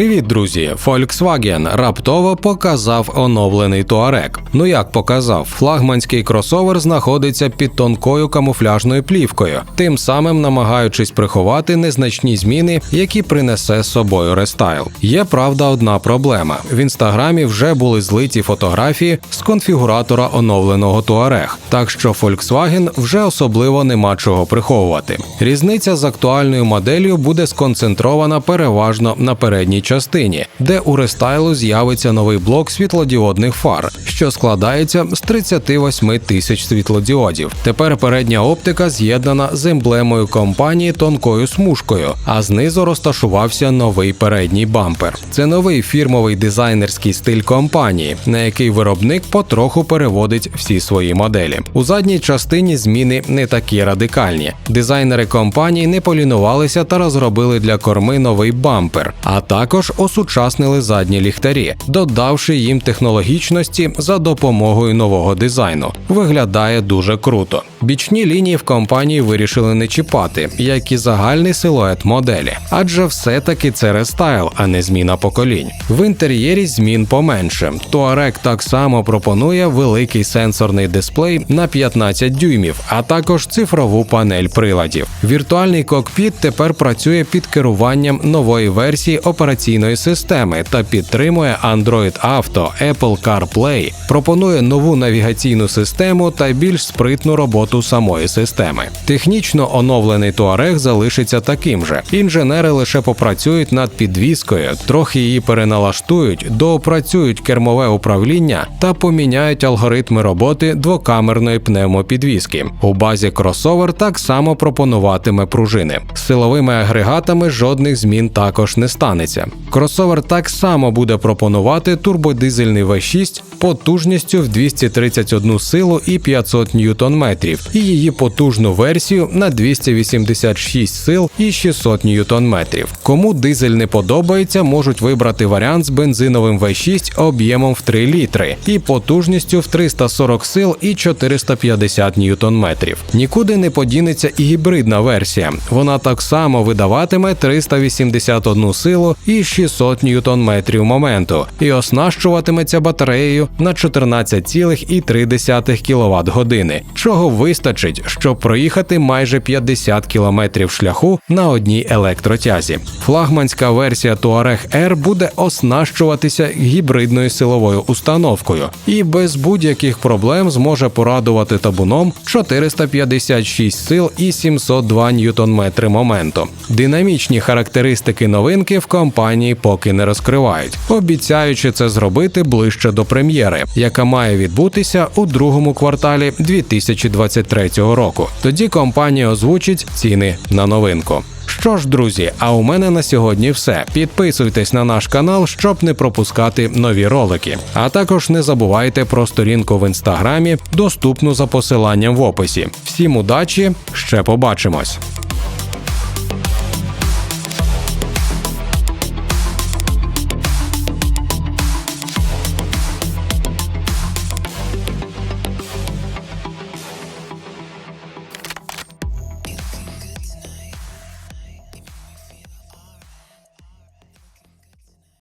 Привіт, друзі! Volkswagen раптово показав оновлений Touareg. Ну як показав, флагманський кросовер знаходиться під тонкою камуфляжною плівкою, тим самим намагаючись приховати незначні зміни, які принесе з собою рестайл. Є правда одна проблема: в інстаграмі вже були злиті фотографії з конфігуратора оновленого Touareg, так що Volkswagen вже особливо нема чого приховувати. Різниця з актуальною моделлю буде сконцентрована переважно на передній частині, де у рестайлу з'явиться новий блок світлодіодних фар, що складається з 38 тисяч світлодіодів. Тепер передня оптика з'єднана з емблемою компанії тонкою смужкою, а знизу розташувався новий передній бампер. Це новий фірмовий дизайнерський стиль компанії, на який виробник потроху переводить всі свої моделі. У задній частині зміни не такі радикальні. Дизайнери компанії не полінувалися та розробили для корми новий бампер, а також осучаснили задні ліхтарі, додавши їм технологічності за допомогою нового дизайну. Виглядає дуже круто. Бічні лінії в компанії вирішили не чіпати, як і загальний силует моделі, адже все-таки це рестайл, а не зміна поколінь. В інтер'єрі змін поменше. Touareg так само пропонує великий сенсорний дисплей на 15 дюймів, а також цифрову панель приладів. Віртуальний кокпіт тепер працює під керуванням нової версії операційної системи та підтримує Android Auto, Apple CarPlay, пропонує нову навігаційну систему та більш спритну роботу самої системи. Технічно оновлений Touareg залишиться таким же. Інженери лише попрацюють над підвіскою, трохи її переналаштують, доопрацюють кермове управління та поміняють алгоритми роботи двокамерної пневмопідвіски. У базі кросовер так само пропонуватиме пружини. Силовими агрегатами жодних змін також не станеться. Кросовер так само буде пропонувати турбодизельний V6 потужністю в 231 силу і 500 ньютон-метрів, і її потужну версію на 286 сил і 600 ньютон-метрів. Кому дизель не подобається, можуть вибрати варіант з бензиновим V6 об'ємом в 3 літри і потужністю в 340 сил і 450 ньютон-метрів. Нікуди не подінеться і гібридна версія. Вона так само видаватиме 381 силу і 600 ньютон-метрів моменту і оснащуватиметься батареєю на 14,3 кВт години, чого вистачить, щоб проїхати майже 50 км шляху на одній електротязі. Флагманська версія Touareg R буде оснащуватися гібридною силовою установкою і без будь-яких проблем зможе порадувати табуном 456 сил і 702 ньютон-метри моменту. Динамічні характеристики новинки в компанії поки не розкривають, обіцяючи це зробити ближче до прем'єри, яка має відбутися у другому кварталі 2023 року. Тоді компанія озвучить ціни на новинку. Що ж, друзі, а у мене на сьогодні все. Підписуйтесь на наш канал, щоб не пропускати нові ролики. А також не забувайте про сторінку в інстаграмі, доступну за посиланням в описі. Всім удачі, ще побачимось!